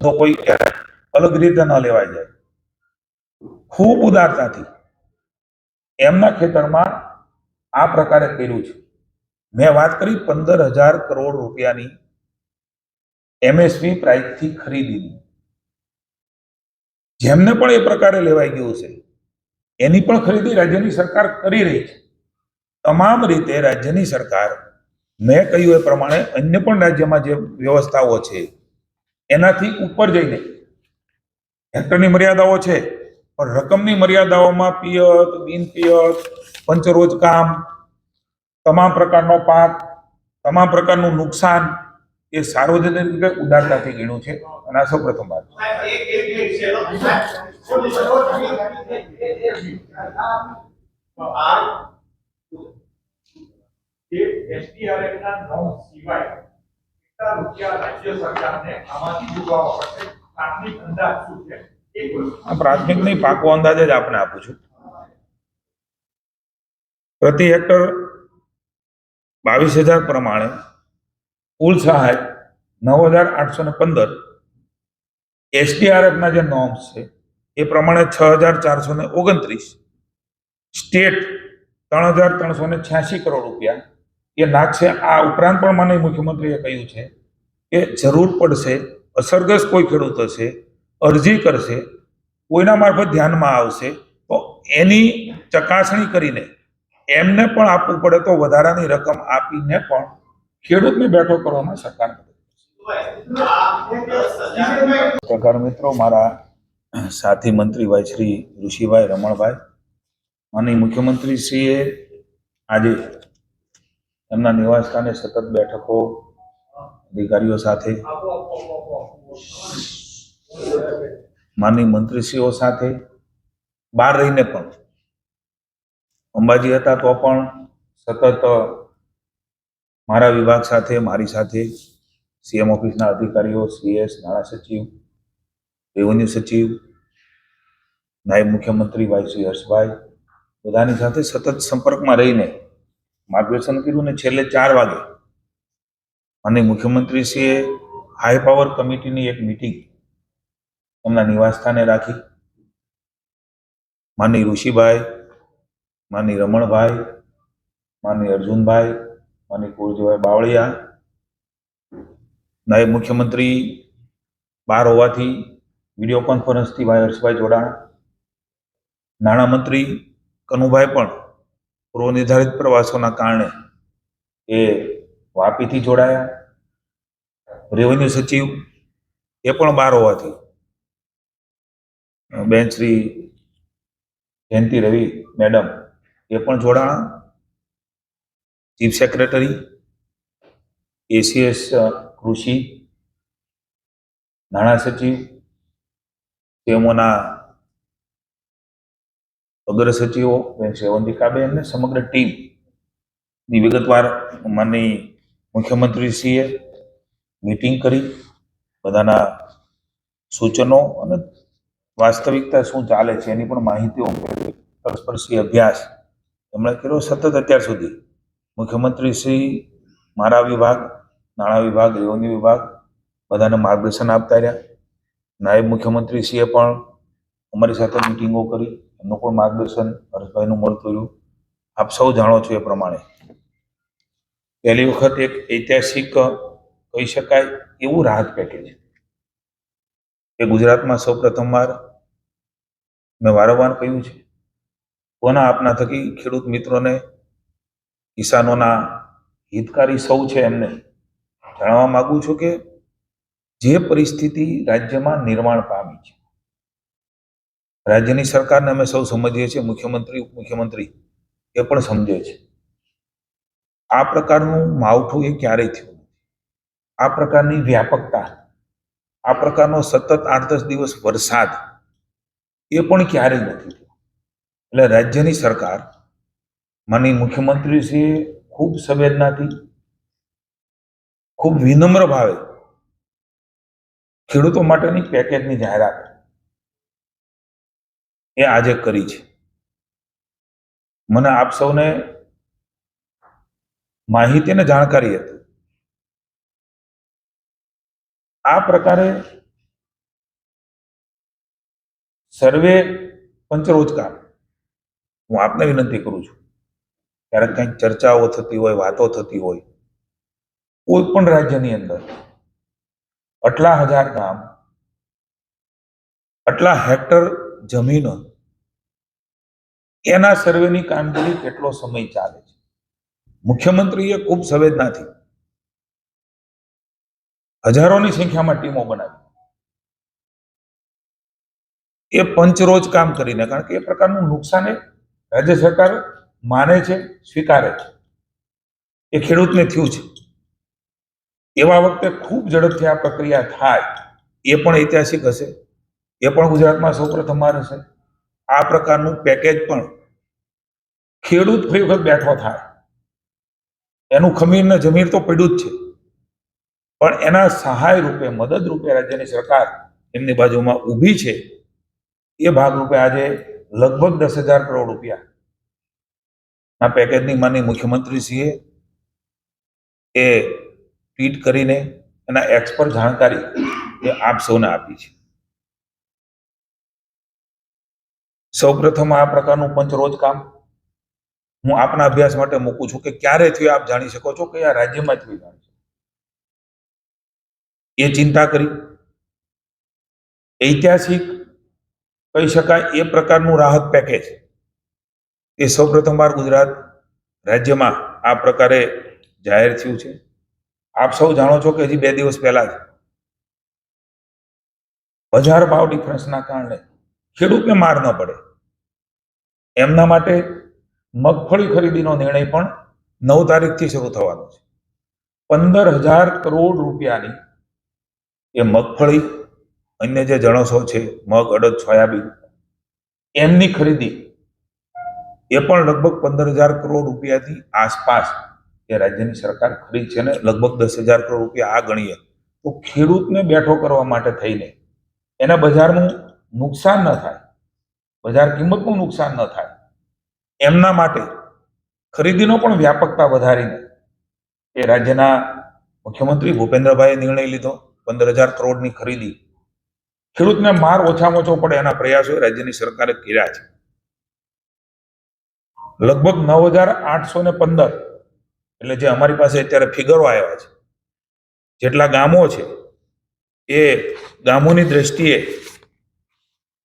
તો કોઈ અલગ રીતે ન લેવાઈ જાય. ખૂબ ઉદારતાથી. એમના ખેતરમાં આ પ્રકારે કર્યું છે. મેં વાત કરી પંદર હજાર કરોડ રૂપિયાની એમએસપી પ્રાઇસથી ખરીદીની. જેમને પણ એ પ્રકારે લેવાઈ ગયું છે, એની પણ ખરીદી રાજ્યની સરકાર કરી રહી છે. તમામ રીતે રાજ્યની સરકાર, મેં કહ્યું એ પ્રમાણે અન્ય પણ રાજ્યમાં જે વ્યવસ્થાઓ છે એનાથી ઉપર જઈને. હેક્ટરની મર્યાદાઓ છે, પણ રકમની મર્યાદાઓમાં પિયત બિન પિયત પંચરોજ કામ, તમામ પ્રકારનો પાક, તમામ પ્રકારનું નુકસાન એ સાર્વજનિક રીતે ઉદારતાથી ગણ્યું છે. અને આ સૌ પ્રથમ વાત સિવાય રૂપિયા રાજ્ય સરકારને આમાંથી ચૂકવવા પડશે. પ્રાથમિક અંદાજ શું છે? પ્રાથમિક નહીં પાકો અંદાજ જ આપને આપું છું. પ્રતિ હેક્ટર બાવીસ હજાર પ્રમાણે કુલ સહાય નવ હજાર આઠસો ને પંદર. એસડીઆરએફના જે નોર્મ્સ છે, એ પ્રમાણે છ હજાર ચારસો ને ઓગણત્રીસ. સ્ટેટ ત્રણ હજાર ત્રણસો ને છ્યાસી કરોડ રૂપિયા. એ નાખશે આ ઉપરાંત પણ મને મુખ્યમંત્રીએ કહ્યું છે કે જરૂર પડશે, અસરગ્રસ્ત કોઈ ખેડૂત હશે અરજી કરશે, કોઈના મારફત ધ્યાનમાં આવશે, તો એની ચકાસણી કરીને એમને પણ આપવું પડે તો વધારાની રકમ આપીને પણ ખેડૂતને બેઠો કરવામાં સરકાર. પત્રકાર મિત્રો, મારા સાથી મંત્રી ભાઈ શ્રી ઋષિભાઈ રમણભાઈ, માનનીય મુખ્યમંત્રીશ્રીએ આજે એમના નિવાસસ્થાને સતત બેઠકો, અધિકારીઓ સાથે માનની મંત્રીશ્રીઓ સાથે, બહાર રહીને પણ. અંબાજી હતા તો પણ સતત મારા વિભાગ સાથે, મારી સાથે, સીએમ ઓફિસના અધિકારીઓ, સીએસ, નાણાં સચિવ, રેવન્યુ સચિવ, નાયબ મુખ્યમંત્રી ભાઈ શ્રી હર્ષભાઈ, બધાની સાથે સતત સંપર્કમાં રહીને માર્ગદર્શન કર્યું ને છેલ્લે ચાર વાગે અને મુખ્યમંત્રીશ્રીએ હાઈ પાવર કમિટીની એક મિટિંગ એમના નિવાસસ્થાને રાખી. માની ઋષિભાઈ માની રમણભાઈ માની અર્જુનભાઈ માની કુરજીભાઈ બાવળિયા, નાયબ મુખ્યમંત્રી બહાર હોવાથી વીડિયો કોન્ફરન્સથી ભાઈ હર્ષભાઈ જોડાણા, નાણામંત્રી કનુભાઈ પણ પૂર્વ નિર્ધારિત પ્રવાસોના કારણે એ વાપીથી જોડાયા. રેવન્યુ સચિવ એ પણ બહાર હોવાથી બેન શ્રી જયંતિ રવિ મેડમ એ પણ જોડાણા. ચીફ સેક્રેટરી એસીએસ કૃષિ, નાણાં સચિવ, તેઓના અગ્ર સચિવો બેન સેવંતિકાબેન અને સમગ્ર ટીમની વિગતવાર માનની મુખ્યમંત્રીશ્રીએ મીટિંગ કરી. બધાના સૂચનો અને વાસ્તવિકતા શું ચાલે છે એની પણ માહિતીઓ પરસ્પરશી અભ્યાસ એમણે કર્યો સતત અત્યાર સુધી. મુખ્યમંત્રી શ્રી, મારા વિભાગ, નાણાં વિભાગ, રેવન્યુ વિભાગ બધાને માર્ગદર્શન આપતા રહ્યા. નાયબ મુખ્યમંત્રીશ્રીએ પણ અમારી સાથે મિટિંગો કરી. એમનું પણ માર્ગદર્શન હર્ષભાઈનું મળતું રહ્યું. આપ સૌ જાણો છો એ પ્રમાણે. પહેલી વખત એક ઐતિહાસિક કહી શકાય એવું રાહત પેકેજ. એ ગુજરાતમાં સૌ પ્રથમવાર મેં વારંવાર કહ્યું છે. કોના આપના થકી ખેડૂત મિત્રોને, કિસાનોના હિતકારી સૌ છે એમને? જણાવવા માગું છું કે જે પરિસ્થિતિ રાજ્યમાં નિર્માણ પામી છે. રાજ્યની સરકારને અમે સૌ સમજીએ છીએ, મુખ્યમંત્રી, ઉપમુખ્યમંત્રી, એ પણ સમજે છે. આ પ્રકારનું માવઠું એ ક્યારેય થયું આ પ્રકારની વ્યાપકતા, આ પ્રકારનો સતત આઠ દસ દિવસ વરસાદ, એ પણ ક્યારેય નથી થયો. એટલે રાજ્યની સરકાર માની મુખ્યમંત્રીશ્રીએ ખૂબ સંવેદનાથી, ખૂબ વિનમ્ર ભાવે ખેડૂતો માટેની પેકેજની જાહેરાત એ આજે કરી છે. મને આપ સૌને માહિતી અને જાણકારી હતી. આ પ્રકારે સર્વે પંચરોજકાર હું આપને વિનંતી કરું છું. ક્યારેક કંઈક ચર્ચાઓ થતી હોય, વાતો થતી હોય, કોઈ પણ રાજ્યની અંદર, આટલા હજાર ગામ, આટલા હેક્ટર જમીનો એના સર્વેની કામગીરી કેટલો સમય ચાલે છે? મુખ્યમંત્રીએ ખૂબ સંવેદનાથી હજારોની સંખ્યામાં ટીમો બનાવી. એ પંચરોજ કામ કરીને, કારણ કે એ પ્રકારનું નુકસાન એ રાજ્ય સરકાર માને છે, સ્વીકારે છે. એ ખેડૂતને થયું છે. એવા વખતે ખૂબ ઝડપથી આ પ્રક્રિયા થાય. એ પણ ઐતિહાસિક હશે. એ પણ ગુજરાતમાં સૌપ્રથમવાર હશે. આ પ્રકારનું પેકેજ પણ ખેડૂત ફરી વખત બેઠો થાય. એનું ખમીરને જમીર તો પડ્યું જ છે. પણ એના સહાય રૂપે, મદદ રૂપે રાજ્યની સરકાર એમની બાજુમાં ઊભી છે. એ ભાગરૂપે આજે લગભગ દસ હજાર કરોડ રૂપિયા આ પેકેજની માની મુખ્યમંત્રીશ્રીએ એ ટ્વીટ કરીને એના એક્સ પર જાણકારી એ આપ સૌને આપી છે. સૌપ્રથમ આ પ્રકારનું પંચરોજ કામ હું આપના અભ્યાસ માટે મૂકું છું કે ક્યારે થયું આપ જાણી શકો છો કયા રાજ્યમાં થયું. જાણી શકો એ ચિંતા કરી. ઐતિહાસિક કહી શકાય એ પ્રકારનું રાહત પેકેજ એ સૌપ્રથમવાર ગુજરાત રાજ્યમાં આ પ્રકારે જાહેર થયું છે. આપ સૌ જાણો છો કે હજી બે દિવસ પહેલા જ બજાર ભાવ ડિફરન્સના કારણે ખેડૂતને માર ન પડે. એમના માટે મગફળી ખરીદીનો નિર્ણય પણ નવ તારીખથી શરૂ થવાનો છે. પંદર હજાર કરોડ રૂપિયાની એ મગફળી, અન્ય જે જણસો છે, મગ, અડદ, સોયાબીન, એમની ખરીદી એ પણ લગભગ પંદર હજાર કરોડ રૂપિયાથી આસપાસ એ રાજ્યની સરકાર ખરીદ છે ને લગભગ દસ હજાર કરોડ રૂપિયા આ ગણીએ તો ખેડૂતને બેઠો કરવા માટે થઈને એના બજારનું નુકસાન ન થાય. બજાર કિંમતનું નુકસાન ન થાય. એમના માટે ખરીદીનો પણ વ્યાપકતા વધારીને એ રાજ્યના મુખ્યમંત્રી ભૂપેન્દ્રભાઈએ નિર્ણય લીધો. પંદર હજાર કરોડની ખરીદી. ખેડૂતને માર ઓછામાં ઓછો પડે એના પ્રયાસો રાજ્યની સરકારે કર્યા છે. લગભગ નવ હજાર આઠસો ને પંદર, એટલે જે અમારી પાસે અત્યારે ફિગરો આવ્યા છે, જેટલા ગામો છે, એ ગામોની દ્રષ્ટિએ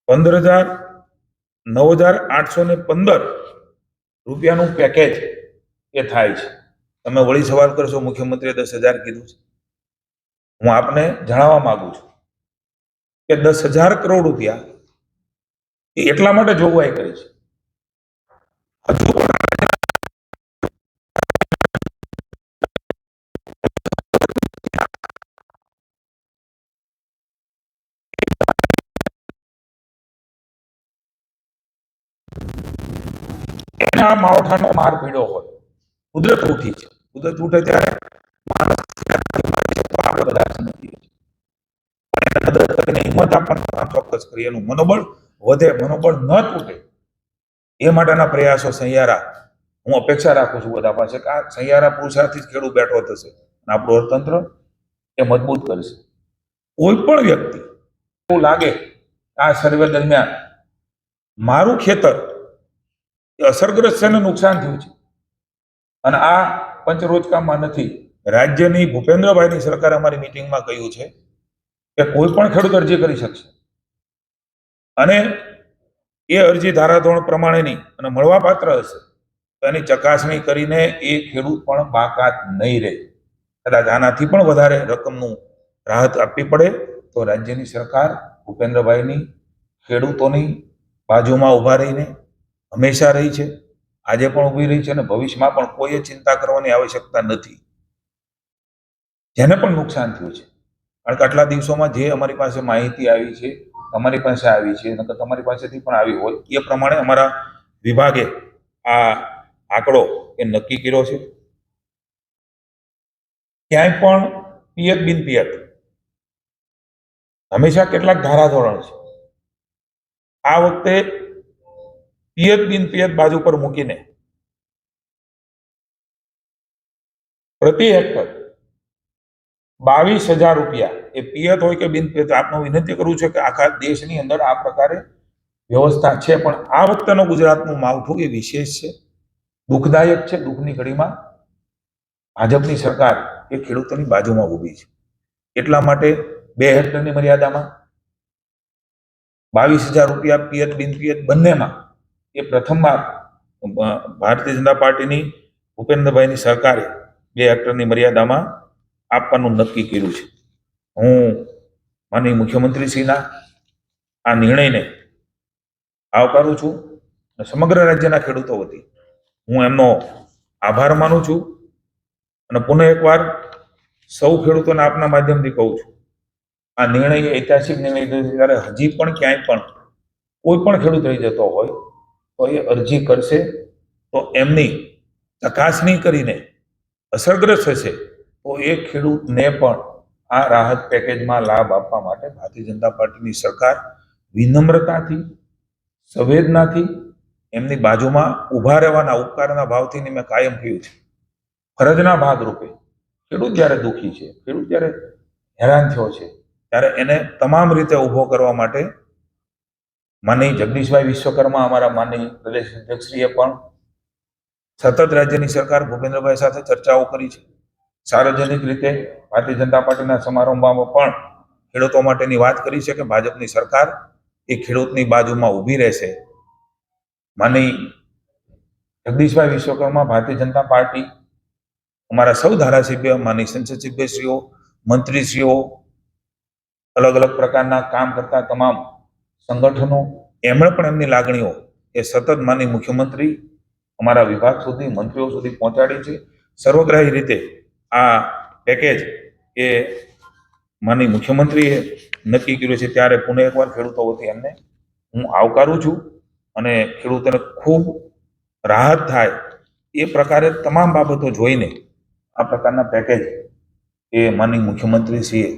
પંદર હજાર નવ હજાર આઠસો ને પંદર રૂપિયાનું પેકેજ એ થાય છે. તમે વળી સવાલ કરશો, મુખ્યમંત્રીએ દસ હજાર કીધું છે. હું આપને જણાવવા માંગુ છું કે દસ હજાર કરોડ રૂપિયા એ એટલા માટે જોગવાઈ કરી છે. હજુ એના માવઠાનો માર પીડ્યો હોય. કુદરત ઉઠી છે. કુદરત ઉઠે ત્યારે માણસ ચોક્કસ કરીએ એનું મનોબળ વધે, મનોબળ ન તૂટે. એ માટેના પ્રયાસો સહિયારા. હું અપેક્ષા રાખું છું બધા પાસે કે આ સહિયારા પુરુષાર્થી જ ખેડૂત બેઠો થશે. અને આપણું અર્થતંત્ર એ મજબૂત કરશે. કોઈ પણ વ્યક્તિ એવું લાગે આ સર્વે દરમિયાન મારું ખેતર એ અસરગ્રસ્ત છે નુકસાન થયું છે. અને આ પંચરોજકામાં નથી. રાજ્યની ભૂપેન્દ્રભાઈની સરકાર અમારી મિટિંગમાં કહ્યું છે કે કોઈ પણ ખેડૂત અરજી કરી શકશે. અને એ અરજી ધારાધોરણ પ્રમાણેની અને મળવાપાત્ર હશે એની ચકાસણી કરીને એ ખેડૂત પણ બાકાત નહીં રહે. કદાચ આનાથી પણ વધારે રકમનું રાહત આપવી પડે, તો રાજ્યની સરકાર ભૂપેન્દ્રભાઈની ખેડૂતોની બાજુમાં ઊભા રહીને હંમેશા રહી છે. આજે પણ ઊભી રહી છે અને ભવિષ્યમાં પણ કોઈ ચિંતા કરવાની આવશ્યકતા નથી. જેને પણ નુકસાન થયું છે. કારણ કે આટલા દિવસોમાં જે અમારી પાસે માહિતી આવી છે, તમારી પાસે આવી છે, નકર તમારી પાસેથી પણ આવી હોય, એ પ્રમાણે અમારા વિભાગે આ આંકડો એ નક્કી કર્યો છે. ક્યાંય પણ પિયત બિન પિયત. હંમેશા કેટલાક ધારાધોરણ છે. આ વખતે પિયત બિન પિયત બાજુ પર મૂકીને. પ્રતિ હેક્ટર બાવીસ હજાર રૂપિયા. એ પિયત હોય કે બિન પિયત, આપનો વિનંતી કરું છું કે આખા દેશની અંદર આ પ્રકારે વ્યવસ્થા છે, પણ આ વખતનો ગુજરાતનું માવઠું એ વિશેષ છે. દુઃખદાયક છે, દુઃખની ઘડીમાં ભાજપની સરકાર એ ખેડૂતોની બાજુમાં ઊભી છે. એટલા માટે બે હેક્ટરની મર્યાદામાં બાવીસ હજાર રૂપિયા પિયત બિન પિયત બંનેમાં એ પ્રથમવાર ભારતીય જનતા પાર્ટીની ભૂપેન્દ્રભાઈની સરકારે બે હેક્ટરની મર્યાદામાં આપવાનું નક્કી કર્યું છે. હું માનીય મુખ્યમંત્રીશ્રીના આ નિર્ણયને આવકારું છું સમગ્ર રાજ્યના ખેડૂતો વતી હું એમનો આભાર માનું છું અને પુનઃ એકવાર સૌ ખેડૂતોને આપના માધ્યમથી કહું છું, આ નિર્ણય ઐતિહાસિક નિર્ણય ત્યારે હજી પણ ક્યાંય પણ કોઈ પણ ખેડૂત રહી જતો હોય તો એ અરજી કરશે તો એમની ચકાસણી કરીને અસરગ્રસ્ત હશે તો એ ખેડૂતને પણ આ રાહત પેકેજમાં લાભ આપવા માટે ભારતીય જનતા પાર્ટીની સરકાર વિનમ્રતાથી, સંવેદનાથી એમની બાજુમાં ઊભા રહેવાના ઉપકારના ભાવથી મેં કાયમ કહ્યું છે. ફરજના ભાગરૂપે ખેડૂત જ્યારે દુઃખી છે, ખેડૂત જ્યારે હેરાન થયો છે, ત્યારે એને તમામ રીતે ઊભો કરવા માટે માનની જગદીશભાઈ વિશ્વકર્મા અમારા માનની પ્રદેશ અધ્યક્ષશ્રીએ પણ સતત રાજ્યની સરકાર ભૂપેન્દ્રભાઈ સાથે ચર્ચાઓ કરી છે. સાર્વજનિક રીતે ભારતીય જનતા પાર્ટીના સમારંભમાં પણ ખેડૂતો માટેની વાત કરી છે કે ભાજપની સરકાર એ ખેડૂતની બાજુમાં ઊભી રહેશે. માની જગદીશભાઈ વિશ્વકર્મા ભારતીય જનતા પાર્ટી અમારા સૌ ધારાસભ્ય માની સંસદ સભ્યશ્રીઓ, મંત્રીશ્રીઓ, અલગ અલગ પ્રકારના કામ કરતા તમામ સંગઠનો, એમણે પણ એમની લાગણીઓ એ સતત માની મુખ્યમંત્રી અમારા વિભાગ સુધી, મંત્રીઓ સુધી પહોંચાડી છે. સર્વગ્રાહી રીતે આ પેકેજ એ માની મુખ્યમંત્રીએ નક્કી કર્યું છે. ત્યારે પુનઃ એકવાર ખેડૂતો વતી એમને હું આવકારું છું અને ખેડૂતોને ખૂબ રાહત થાય એ પ્રકારે તમામ બાબતો જોઈને આ પ્રકારના પેકેજ એ માનની મુખ્યમંત્રીશ્રીએ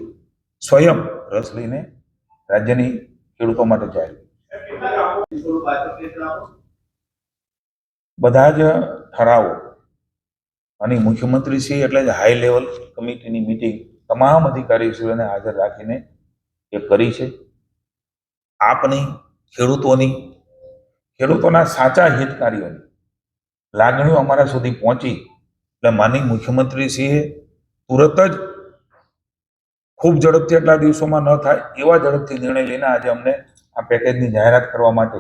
સ્વયં રસ લઈને રાજ્યની ખેડૂતો માટે જાહેર બધા જ ઠરાવો. અને મુખ્યમંત્રીશ્રી એટલે જ હાઈ લેવલ કમિટીની મિટિંગ તમામ અધિકારીશ્રીઓને હાજર રાખીને એ કરી છે. આપની ખેડૂતોની, ખેડૂતોના સાચા હિતકારીઓની લાગણીઓ અમારા સુધી પહોંચી. એટલે માની મુખ્યમંત્રીશ્રીએ તુરત જ ખૂબ ઝડપથી એટલા દિવસોમાં ન થાય એવા ઝડપથી નિર્ણય લઈને આજે અમને આ પેકેજની જાહેરાત કરવા માટે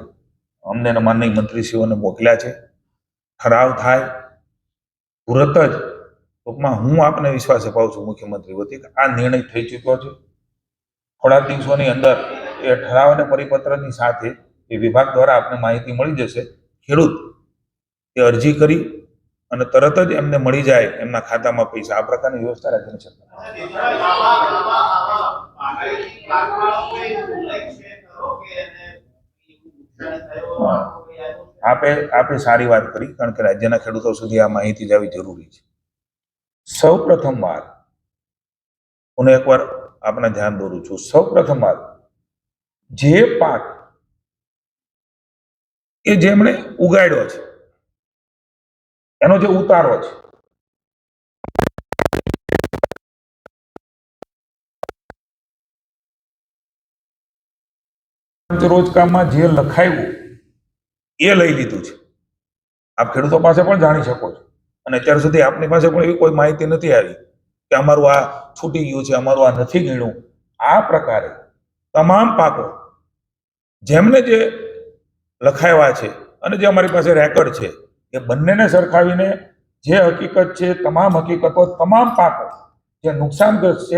અમને માનનીય મંત્રીશ્રીઓને મોકલ્યા છે. ઠરાવ થાય તુરત જ ટૂંકમાં હું આપને વિશ્વાસ અપાવું છું મુખ્યમંત્રી વતી કે આ નિર્ણય થઈ ચૂક્યો છે. થોડા દિવસોની અંદર એ ઠરાવ અને પરિપત્રની સાથે એ વિભાગ દ્વારા આપને માહિતી મળી જશે. ખેડૂત એ અરજી કરી અને તરત જ એમને મળી જાય એમના ખાતામાં પૈસા. આ પ્રકારની વ્યવસ્થા રાજ્યની સરકાર આપે આપે સારી વાત કરી, કારણ કે રાજ્યના ખેડૂતો સુધી આ માહિતી જવી જરૂરી છે. સૌ પ્રથમવાર હું એકવાર આપણે ધ્યાન દોરું છું. સૌ પ્રથમવાર જે પાક, એ જેમણે ઉગાડ્યો છે એનો જે ઉતારો છે. રોજકામમાં જે લખાયું, એ લઈ લીધું છે. આપ ખેડૂતો પાસે પણ જાણી શકો છો. અને અત્યાર સુધી આપની પાસે પણ એવી કોઈ માહિતી નથી આવી કે અમારું આ છૂટી ગયું છે, અમારું આ નથી ગીણું. આ પ્રકારે તમામ પાકો જેમને જે લખાવ્યા છે અને જે અમારી પાસે રેકોર્ડ છે એ બંનેને સરખાવીને જે હકીકત છે, તમામ હકીકતો, તમામ પાકો જે નુકસાનગ્રસ્ત છે,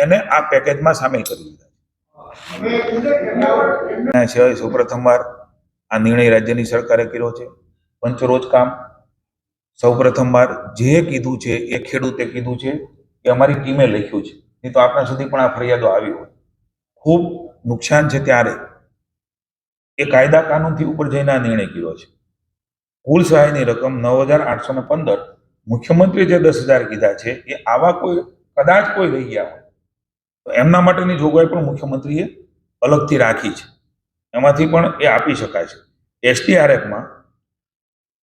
એને આ પેકેજમાં સામેલ કરી દીધા એના સિવાય સૌપ્રથમવાર આ નિર્ણય રાજ્યની સરકારે કર્યો છે. પંચરોજ કામ. સૌપ્રથમવાર જે કીધું છે, એ ખેડૂતે કીધું છે એ અમારી ટીમે લખ્યું છે. નહીં તો આપણા સુધી પણ આ ફરિયાદો આવી હોય. ખૂબ નુકસાન છે ત્યારે. એ કાયદા કાનૂનથી ઉપર જઈને આ નિર્ણય કર્યો છે. કુલ સહાયની રકમ નવ હજાર આઠસો ને પંદર. મુખ્યમંત્રીએ જે દસ હજાર કીધા છે, એ આવા કોઈ, કદાચ કોઈ રહી ગયા હોય. તો એમના માટેની જોગવાઈ પણ મુખ્યમંત્રીએ અલગથી રાખી છે. એમાંથી પણ એ આપી શકાય છે. એસટીઆરએફમાં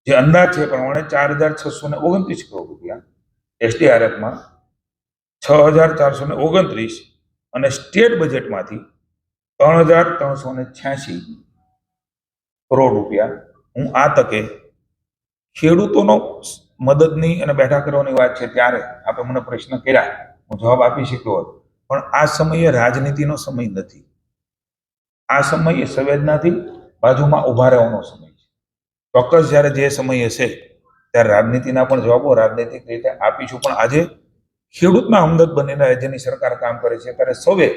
જે અંદાજ છે પ્રમાણે ચાર હજાર છસો ને ઓગણત્રીસ કરોડ રૂપિયા. એસટીઆરએફમાં છ હજાર ચારસો ને ઓગણત્રીસ અને સ્ટેટ બજેટમાંથી ત્રણ હજાર ત્રણસો ને છ્યાસી કરોડ રૂપિયા. હું આ તકે ખેડૂતોનો મદદની અને બેઠા કરવાની વાત છે ત્યારે આપે મને પ્રશ્ન કર્યા. હું જવાબ આપી શક્યો હોત. પણ આ સમયે રાજનીતિનો સમય નથી. આ સમયે સંવેદનાથી બાજુમાં ઊભા રહેવાનો સમય છે. ચોક્કસ જ્યારે જે સમય હશે, ત્યારે રાજનીતિના પણ જવાબો રાજનૈતિક રીતે આપીશું. પણ આજે ખેડૂતના હમદર્દ બનીને રાજ્યની સરકાર કામ કરે છે, ત્યારે સૌએ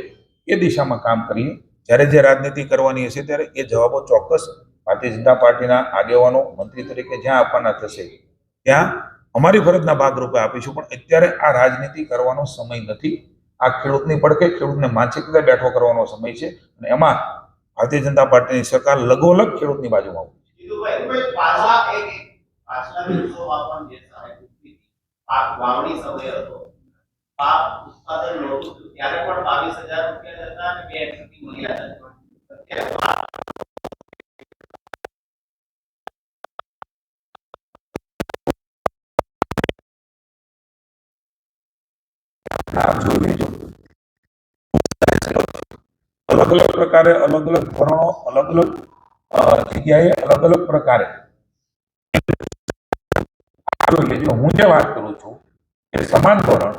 એ દિશામાં કામ કરીએ. જ્યારે જે રાજનીતિ કરવાની હશે, ત્યારે એ જવાબો ચોક્કસ ભારતીય જનતા પાર્ટીના આગેવાનો મંત્રી તરીકે જ્યાં આપવાના થશે, ત્યાં અમારી ફરજના ભાગરૂપે આપીશું. પણ અત્યારે આ રાજનીતિ કરવાનો સમય નથી. આ ખેડૂતની પડકે ખેડૂતને માનસિક રીતે બેઠો કરવાનો સમય છે અને એમાં ભારતીય જનતા પાર્ટીની સરકાર લગોલગ ખેડૂતની બાજુમાં હતા. આપ જોઈ લેજો અલગ અલગ પ્રકારે અલગ અલગ ધોરણો અલગ અલગ જગ્યાએ અલગ અલગ પ્રકારે જોઈ લેજો હું જે વાત કરું છું, એ સમાન ધોરણ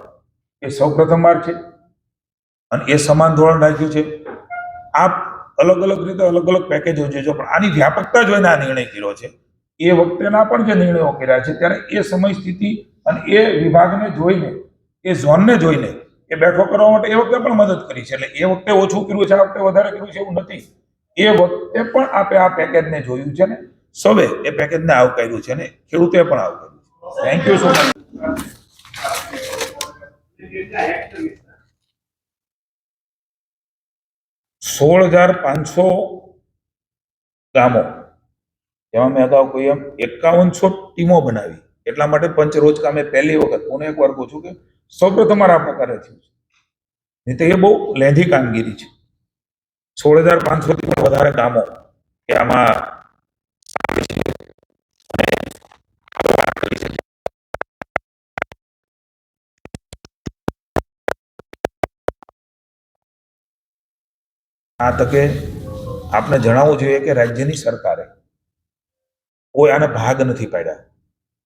એ સૌ પ્રથમવાર છે અને એ સમાન ધોરણ રાખ્યું છે. આપ અલગ અલગ રીતે અલગ અલગ પેકેજો જોજો પણ આની વ્યાપકતા જોઈને આ નિર્ણય કર્યો છે, એ વખતેના પણ જે નિર્ણયો કર્યા છે, ત્યારે એ સમય સ્થિતિ અને એ વિભાગને જોઈને એ ઝોનને જોઈને એ બેઠો કરવા માટે એ વખતે પણ મદદ કરી છે. એટલે એ વખતે ઓછું કર્યું છે, આ વખતે વધારે કર્યું છે એવું નથી. એ વખતે પણ આપે આ પેકેજને જોયું છે ને. સૌએ એ પેકેજને આવકાર્યું છે ને. ખેડૂતે પણ આવકાર્યું છે. થેન્ક યુ સો મચ સોળ હજાર પાંચસો ગામો. જેમાં મેં અગાઉ કોઈ એમ એકાવનસો ટીમો બનાવી. એટલા માટે પંચ રોજ કામે પહેલી વખત. હું એક વાર કહું કે સૌપ્રથમ આ પ્રકારે થયું છે. નહીં તો એ બહુ લેંધી કામગીરી છે. સોળ હજાર પાંચસોથી પણ વધારે ગામો કે આમાં આ તકે આપને જણાવવું જોઈએ કે રાજ્યની સરકારે કોઈ આને ભાગ નથી પાડ્યા.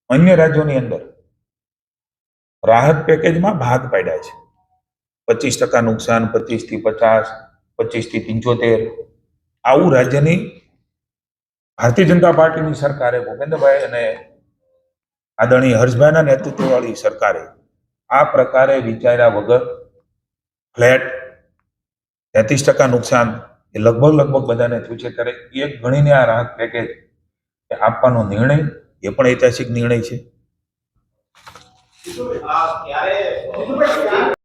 અન્ય રાજ્યોની અંદર રાહત પેકેજમાં ભાગ પાડ્યા છે. પચીસ ટકા નુકસાન, પચીસથી પચાસ, પચીસથી પંચોતેર. આવું રાજ્યની ભારતીય જનતા પાર્ટીની સરકારે, ભૂપેન્દ્રભાઈ અને આદરણીય હર્ષભાઈના નેતૃત્વવાળી સરકારે આ પ્રકારે વિચાર્યા વગર ફ્લેટ, તેત્રીસ ટકા નુકસાન એ લગભગ લગભગ બધાને થયું છે. ત્યારે એક ગણીને આ રાહત પેકેજ આપવાનો નિર્ણય, એ પણ ઐતિહાસિક નિર્ણય છે. જીતુભાઈ, આ ક્યારે